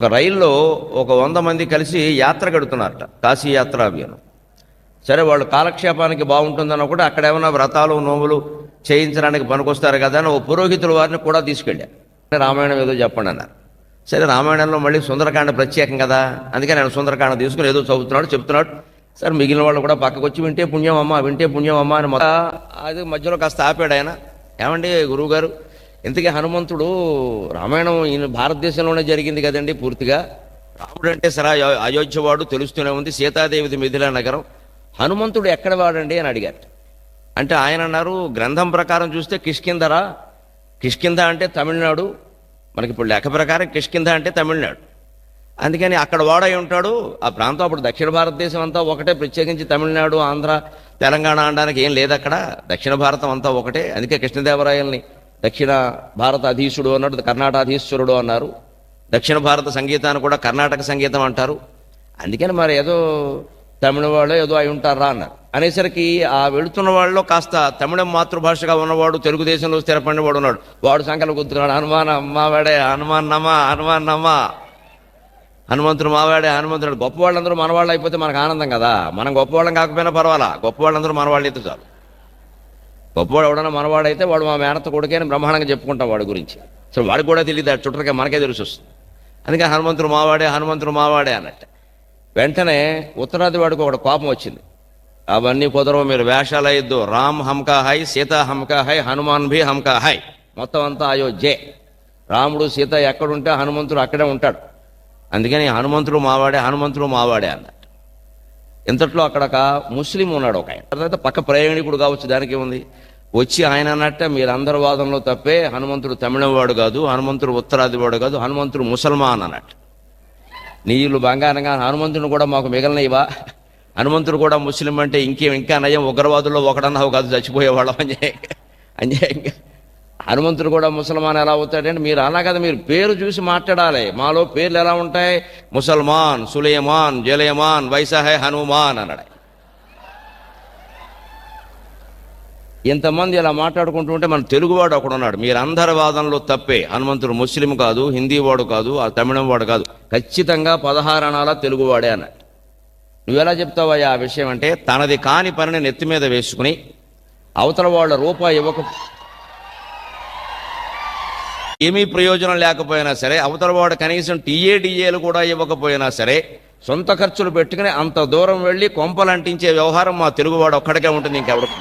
ఒక రైల్లో ఒక వంద మంది కలిసి యాత్ర గడుతున్నారట కాశీ యాత్ర అభియానం సరే వాళ్ళు కాలక్షేపానికి బాగుంటుందని కూడా అక్కడ ఏమైనా వ్రతాలు నోములు చేయించడానికి పనికొస్తారు కదా అని ఓ పురోహితుల వారిని కూడా తీసుకెళ్ళారు రామాయణం ఏదో చెప్పండి అన్నారు. సరే రామాయణంలో మళ్ళీ సుందరకాండ ప్రత్యేకం కదా అందుకే నేను సుందరకాండ తీసుకుని ఏదో చదువుతున్నాడు చెప్తున్నాడు. సరే మిగిలిన వాళ్ళు కూడా పక్కకు వచ్చి వింటే పుణ్యం అమ్మ వింటే పుణ్యం అమ్మ అని అది మధ్యలో కాస్త ఆపాడు ఆయన. ఏమండి గురువుగారు? ఇంతకీ హనుమంతుడు రామాయణం ఈయన భారతదేశంలోనే జరిగింది కదండి పూర్తిగా? రాముడు అంటే సరే అయోధ్యవాడు అయోధ్య వాడు తెలుస్తూనే ఉంది సీతాదేవిది మిథిలా నగరం. హనుమంతుడు ఎక్కడ వాడండి అని అడిగారు. అంటే ఆయన అన్నారు గ్రంథం ప్రకారం చూస్తే కిష్కిందరా కిష్కింద అంటే తమిళనాడు మనకి ఇప్పుడు లెక్క ప్రకారం కిష్కింద అంటే తమిళనాడు. అందుకని అక్కడ వాడై ఉంటాడు ఆ ప్రాంతం అప్పుడు దక్షిణ భారతదేశం అంతా ఒకటే ప్రత్యేకించి తమిళనాడు ఆంధ్ర తెలంగాణ అనడానికి ఏం లేదు అక్కడ దక్షిణ భారతం అంతా ఒకటే అందుకే కృష్ణదేవరాయల్ని దక్షిణ భారత అధీశుడు అన్నాడు కర్ణాటాధీశ్వరుడు అన్నారు. దక్షిణ భారత సంగీతాన్ని కూడా కర్ణాటక సంగీతం అంటారు. అందుకని మరి ఏదో తమిళ వాళ్ళు ఏదో అయి ఉంటారా అన్నారు అనేసరికి ఆ వెళుతున్న వాళ్ళలో కాస్త తమిళం మాతృభాషగా ఉన్నవాడు తెలుగుదేశంలో స్థిరపడిన వాడు ఉన్నాడు. వాడు సంఖ్యలో గుర్తున్నాడు హనుమాన్ అమ్మవాడే హనుమాన్ నమ్మ హనుమాన్ నమ్మ హనుమంతుడు మావాడే హనుమంతుడు గొప్ప వాళ్ళందరూ మనవాళ్ళు అయిపోతే మనకు ఆనందం కదా. మనం గొప్పవాళ్ళం కాకపోయినా పర్వాలా. గొప్ప వాళ్ళందరూ మనవాళ్ళు అయితే చాలు. గొప్పవాడు ఎవడన్నా మనవాడైతే వాడు మా మేనత్త కొడుకే అని బ్రహ్మాండంగా చెప్పుకుంటాం వాడి గురించి. సో వాడికి కూడా తెలియదు చుట్టరికే మనకే తెలిసి వస్తుంది. అందుకే హనుమంతుడు మావాడే హనుమంతుడు మావాడే అన్నట్టు. వెంటనే ఉత్తరాది వాడికి ఒకటి కోపం వచ్చింది. అవన్నీ కుదరవు మీరు వేషాలు అయ్యద్దు రామ్ హంకా హై సీత హంకా హై హనుమాన్ భీ హంకా హై. మొత్తం అంతా అయోధ్యే. రాముడు సీత ఎక్కడుంటే హనుమంతుడు అక్కడే ఉంటాడు. అందుకని హనుమంతుడు మావాడే హనుమంతుడు మావాడే అన్నారు. ఇంతట్లో అక్కడ ఒక ముస్లిం ఉన్నాడు ఒక ఆయన. తర్వాత పక్క ప్రయాణికుడు కావచ్చు దానికి ఉంది వచ్చి ఆయన అన్నట్టే మీరందరి వాదంలో తప్పే హనుమంతుడు తమిళవాడు కాదు హనుమంతుడు ఉత్తరాది వాడు కాదు హనుమంతుడు ముసల్మాన్ అన్నట్టు. నీళ్ళు బంగారంగా హనుమంతుడు కూడా మాకు మిగలనివా హనుమంతుడు కూడా ముస్లిం అంటే ఇంకేం ఇంకా నయం ఉగ్రవాదుల్లో ఒకడన్నావు కాదు చచ్చిపోయేవాళ్ళం అని అన్యాయంగా. హనుమంతుడు కూడా ముసల్మాన్ ఎలా అవుతాడంటే మీరు అలా కదా మీరు పేరు చూసి మాట్లాడాలి. మాలో పేర్లు ఎలా ఉంటాయి? ముసల్మాన్ సులేమాన్ జలేమాన్ వైసాహే హనుమాన్ అన్నాడు. ఇంతమంది ఇలా మాట్లాడుకుంటూ ఉంటే మన తెలుగువాడు అక్కడ ఉన్నాడు. మీరందరి వాదనలో తప్పే. హనుమంతుడు ముస్లిం కాదు హిందీ వాడు కాదు ఆ తమిళం వాడు కాదు. ఖచ్చితంగా పదహారు అనాల తెలుగువాడే అన్నాడు. నువ్వెలా చెప్తావయ్యా ఆ విషయం అంటే తనది కాని పనిని నెత్తి మీద వేసుకుని అవతల వాళ్ళ రూపాయి ఇవ్వక ఏమీ ప్రయోజనం లేకపోయినా సరే అవతల వాడు కనీసం టీఏడిఏలు కూడా ఇవ్వకపోయినా సరే సొంత ఖర్చులు పెట్టుకుని అంత దూరం వెళ్ళి కొంపలంటించే వ్యవహారం మా తెలుగువాడు ఒక్కడికే ఉంటుంది ఇంకెవరికి